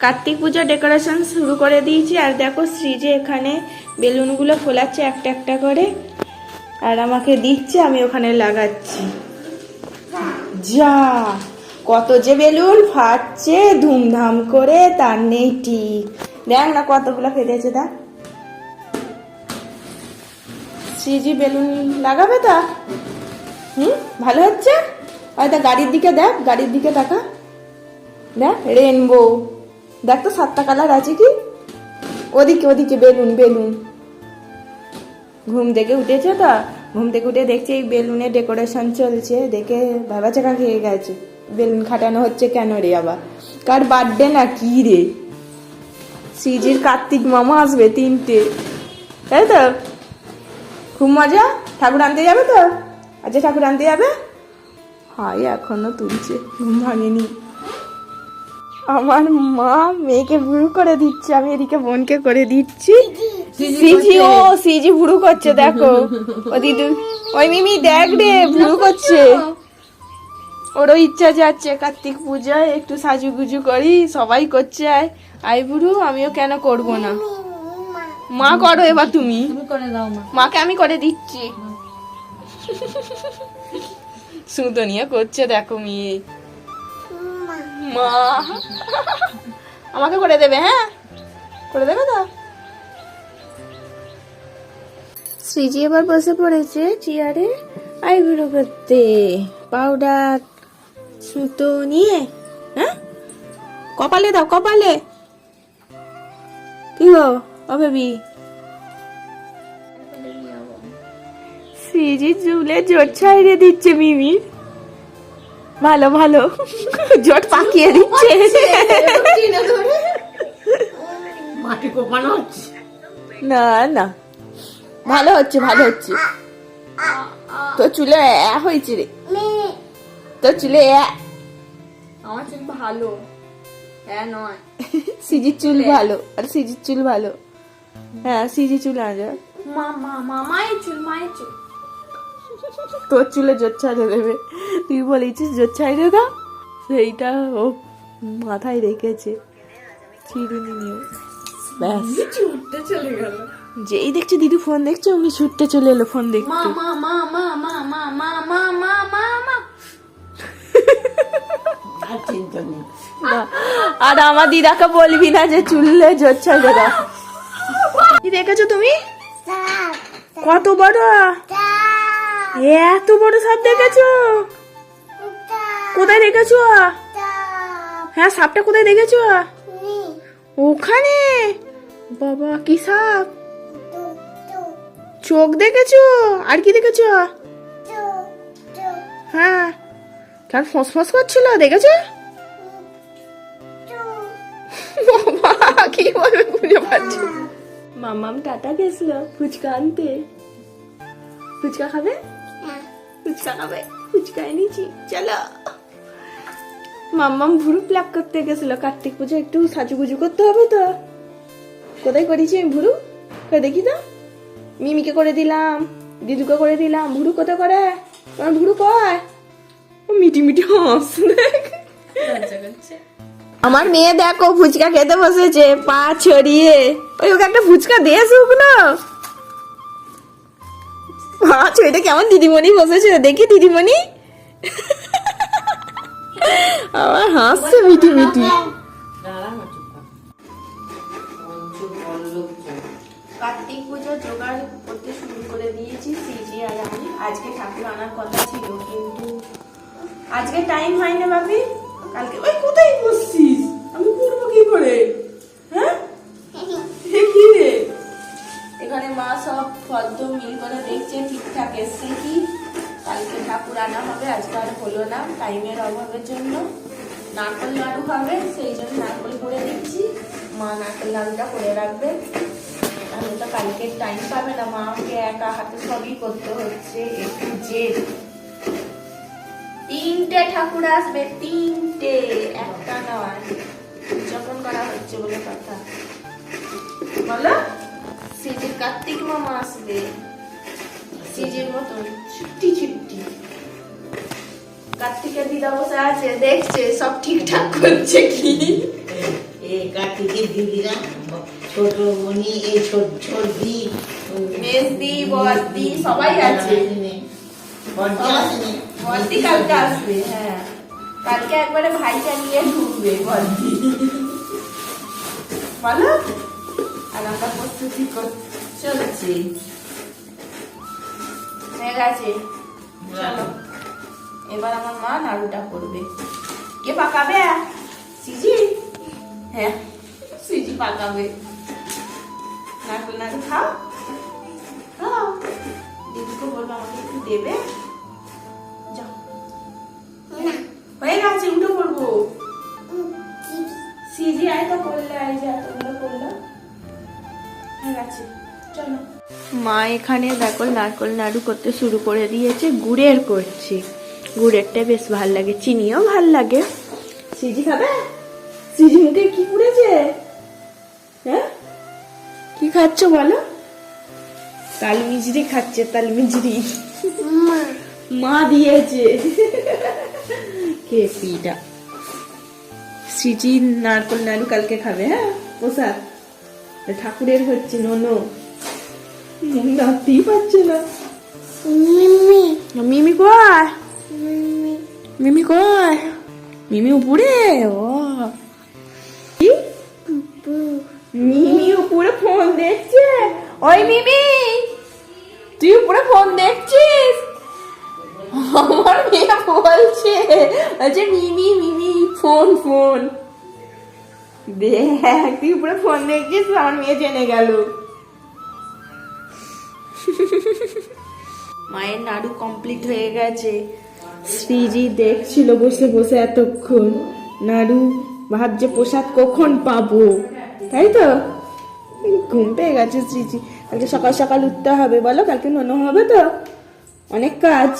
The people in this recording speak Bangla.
কার্তিক পূজা ডেকোরেশন শুরু করে দিয়েছি। আর দেখো শ্রীজে এখানে বেলুনগুলো ফোলাচ্ছে একটা একটা করে। আর আমাকে দিচ্ছে, আমি ওখানে লাগাচ্ছি। যা! কত যে বেলুন ফাটছে, ধুমধাম করে, তার নেই ঠিক। দেখ না কতগুলো ফেটেছে তা শ্রীজি বেলুন লাগাবে তা? হুম? ভালো হচ্ছে? হয়তো গাড়ির দিকে দেখ, গাড়ির দিকে তাকা। দেখ রেনবো দেখ তো সাতটা কালার আছে কি? ওদিকে ওদিকে বেলুন বেলুন। ঘুম থেকে উঠেছে তো? ঘুম থেকে উঠে দেখছে এই বেলুনের ডেকোরেশন চলছে। দেখে ভাবা চাকা খেয়ে গেছে। বেলুন খাটানো হচ্ছে কেন রে আবার? কার বার্থডে না কি রে? সিজির কার্তিক মামা আসবে তিনটে। তাই তো? খুব মজা? ঠাকুর আনতে যাবে তো? আচ্ছা ঠাকুর আনতে যাবে? হাই এখনও তুলছে। ঘুম ভাঙেনি। আমার মা মেয়েকে ভুরু করে দিচ্ছে আমি এদিকে বোনকে করে দিচ্ছি। সিজি। ও সিজি ভুরু করছে দেখো। ও দিদি ওই মিমি দেখ রে ভুরু করছে। ওরও ইচ্ছা যাচ্ছে কার্তিক পূজায় একটু সাজুগুজু করি সবাই করছে আয়। আই বুড়ু আমিও কেন করব না? মা করো এবার তুমি। মাকে আমি করে দিচ্ছি। সুতো নিয়ে করছে দেখো মেয়ে। মা। আমাকে করে দেবে হ্যাঁ? করে দেবে তো? শ্রীজি এবার বসে পড়েছে চেয়ারে আইব্রো করতে। পাউডার, সুতো নিয়ে হ্যাঁ? কপালে দাও, কপালে। কি গো, ও বেবি? সিজি চুলে জোট ছাইড়ে দিচ্ছে মিমি ভালো ভালো। জোট পাকিয়ে দিচ্ছে। মাটি কোপানো হচ্ছে। না না। ভালো হচ্ছে ভালো হচ্ছে। তোর চুলে হয়েছে রে। তোর চুলে আমার চুল ভালো। নয়। সিজির চুল ভালো। আর সিজির চুল ভালো। হ্যাঁ সিজি চুল আজা মা মা মা মায়ের চুল মায়ের চুল। তোর চুলে জোর ছাড়ে দেবে তুই বলেছিস জোর ছাড়ে দাও সেইটা ও মাথায় রেখেছে চিরুনি নিয়ে ব্যাস চুলটা চলে গেল যেই দেখছি দিদি ফোন দেখছে উনি ছুটতে চলে এলো ফোন দেখতে মা মা মা মা মা মা মা মা মা মা আর আমার দিদাকে বলবি না যে চুললে জোর ছাড়ে দাও কি দেখেছ তুমি কত বড় এত বড় সাপ দেখেছ? কোথায় দেখেছ? হ্যাঁ সাপটা কোথায় দেখেছ? ওখানে? বাবা, কি সাপ? চোখ দেখেছ? আর কি দেখেছ? হ্যাঁ। কার ফস ফস করছিল, দেখেছ? বাবা, কি বলবে বুঝে পাচ্ছি মামাম টাটা গেছিল ফুচকা আনতে। ফুচকা খাবে? ফুচকা খাবে ফুচকা এনেছি চলো। মাম্মাম ভুরু প্লাক করতে গেছিল কার্তিক পুজো একটু সাজুগুজু করতে হবে তো। কোথায় করেছি আমি ভুরু? কই দেখি তো। মিমিকে করে দিলাম দিদুকে করে দিলাম ভুরু কোথায় করে? তোমার ভুরু কয় মিটি মিটি হাস দেখ। আমার মেয়ে দেখো ফুচকা খেতে বসেছে পা ছড়িয়ে। ওই ওকে একটা ফুচকা দিয়ে শুকনো পা ছড়িয়ে কেমন দিদিমণি বসেছে? দেখি দিদিমণি। আমার হাসছে মিটি মিটি কার্তিক পুজো জোগাড় করতে শুরু করে দিয়েছি সিজি আর আমি। আজকে ঠাকুর আনার কথা ছিল, কিন্তু আজকে টাইম হয় না বাপি কালকে ওই কোথায় বসছিস? আমি করব কি করে? মা সব ফদ্দ মিল করে দেখছে, ঠিকঠাক এসছে কি? কালকে ঠাকুর আনা হবে, আজকে আর হলো না, টাইমের অভাবের জন্য। নারকল লাড়ু হবে, সেই জন্য নারকল করে দিচ্ছি। মা নারকল লাড়ুটা করে রাখবে। তাহলে তো কালকে টাইম পাবে না মাকে একা হাতে সবই করতে হচ্ছে একটু জেদ তিনটে ঠাকুর আসবে, তিনটে, একটা নয়। উদযাপন করা হচ্ছে বলে কথা। বলো। সিজির কার্তিক মামা আসবে সিজির মতন ছুটি ছুটি। কার্তিকের দিদা বসে আছে দেখছে সব ঠিকঠাক করছে কি? এ কার্তিকের দিদিরা ছোট মনি এই ছোট ছোটদি মেজদি বড়দি সবাই আছে। বড়দি কালকে আসবে হ্যাঁ। কালকে একবারে ভাইটা নিয়ে ঢুকবে বড়দি বলো? আর আমরা প্রস্তুতি চলছি। হয়ে গেছে? চলো। এবার আমার মা নাড়ুটা করবে। কে পাকাবে? সিজি? হ্যাঁ সিজি পাকাবে। নাড়ু নাড়ু খাও। খাও। দিদিকে বলব আমাকে একটু দেবে। চলো। মা এখানে দেখো নারকল নাড়ু করতে শুরু করে দিয়েছে গুড়ের করছে। গুড়েরটা বেশ ভালো লাগে চিনিও ভালো লাগে। সিজি খাবে? সিজি মুখে কি পড়েছে? হ্যাঁ? কি খাচ্ছ বলো? তাল মিজরি খাচ্ছে তাল মিজরি মা দিয়েছে। কে পিটা সিজি নারকল নাড়ু কালকে খাবে হ্যাঁ? প্রসাদ? ঠাকুরের হচ্ছে ননো পারছে না। মিমি। মিমি কয় মিমি। কয় মিমি উপরে? ও। কি? মিমি উপরে ফোন দেখছে? ওই মিমি! তুই উপরে ফোন দেখছিস? আমার মেয়ে বলছে আচ্ছা মিমি মিমি ফোন ফোন। দেখ, তুই উপরে ফোন দেখছিস আমার মেয়ে জেনে গেল। মায়ের নাড়ু কমপ্লিট হয়ে গেছে। শ্রীজি দেখছিল বসে বসে এতক্ষণ। নাড়ু ভাবছে প্রসাদ কখন পাবো, তাই তো? ঘুম পেয়ে গেছে শ্রীজি। কালকে সকাল সকাল উঠতে হবে, বলো, কালকে ননো হবে তো? অনেক কাজ।